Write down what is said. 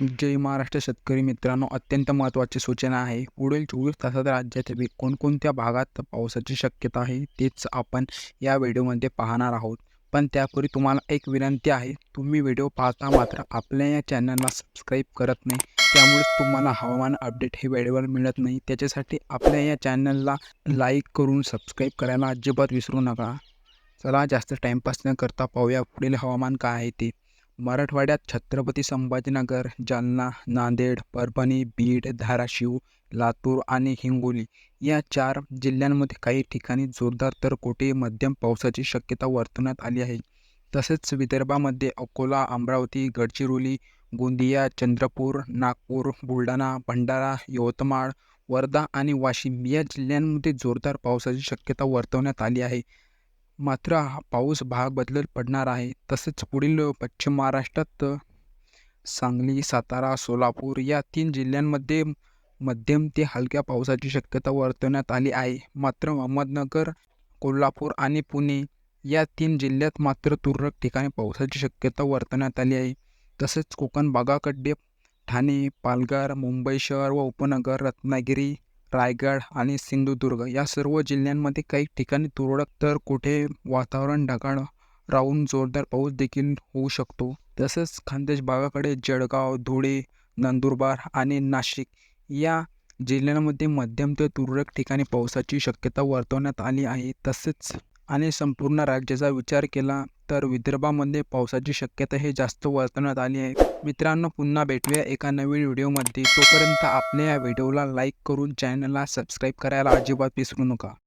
जय महाराष्ट्र शेतकरी मित्रांनो अत्यंत महत्त्वाची सूचना आहे. पुढील चोवीस तासात राज्यातील कोणकोणत्या भागात पावसाची शक्यता आहे तेच आपण या व्हिडिओमध्ये पाहणार आहोत. पण त्यापूर्वी तुम्हाला एक विनंती आहे तुम्ही व्हिडिओ पाहता मात्र आपल्या या चॅनलला सबस्क्राईब करत नाही त्यामुळे तुम्हाला हवामान अपडेट हे वेळेवर मिळत नाही. त्याच्यासाठी आपल्या या चॅनलला लाईक करून सबस्क्राईब करायला अजिबात विसरू नका. चला जास्त टाईमपास न करता पाहूया पुढील हवामान काय आहे ते. मराठवाड्यात छत्रपती संभाजीनगर जालना नांदेड परभणी बीड धाराशिव लातूर आणि हिंगोली या चार जिल्ह्यांमध्ये काही ठिकाणी जोरदार तर कोठे मध्यम पावसाची शक्यता वर्तवण्यात आली आहे. तसेच विदर्भामध्ये अकोला अमरावती गडचिरोली गोंदिया चंद्रपूर नागपूर बुलढाणा भंडारा यवतमाळ वर्धा आणि वाशिम या जिल्ह्यांमध्ये जोरदार पावसाची शक्यता वर्तवण्यात आली आहे. मात्र हा पाऊस भाग बदलत पडणार आहे. तसेच पुढील पश्चिम महाराष्ट्रात सांगली सातारा सोलापूर या तीन जिल्ह्यांमध्ये मध्यम ते हलक्या पावसाची शक्यता वर्तवण्यात आली आहे. मात्र अहमदनगर कोल्हापूर आणि पुणे या तीन जिल्ह्यात मात्र तुरळक ठिकाणी पावसाची शक्यता वर्तवण्यात आली आहे. तसेच कोकण भागाकडे ठाणे पालघर मुंबई शहर व उपनगर रत्नागिरी रायगड आणि सिंधुदुर्ग या सर्व जिल्ह्यांमध्ये काही ठिकाणी तुरळक तर कुठे वातावरण ढगाळ राहून जोरदार पाऊस देखील होऊ शकतो. तसंच खानदेश भागाकडे जळगाव धुळे नंदुरबार आणि नाशिक या जिल्ह्यांमध्ये मध्यम ते तुरळक ठिकाणी पावसाची शक्यता वर्तवण्यात आली आहे. तसेच आणि संपूर्ण राज्याचा विचार केला तर विदर्भामध्ये पावसाची शक्यता हे जास्त वर्तवण्यात आली आहे. मित्रांनो पुन्हा भेटूया एका नवीन व्हिडिओमध्ये. तोपर्यंत आपल्या या व्हिडिओला लाईक करून चॅनलला सबस्क्राईब करायला अजिबात विसरू नका.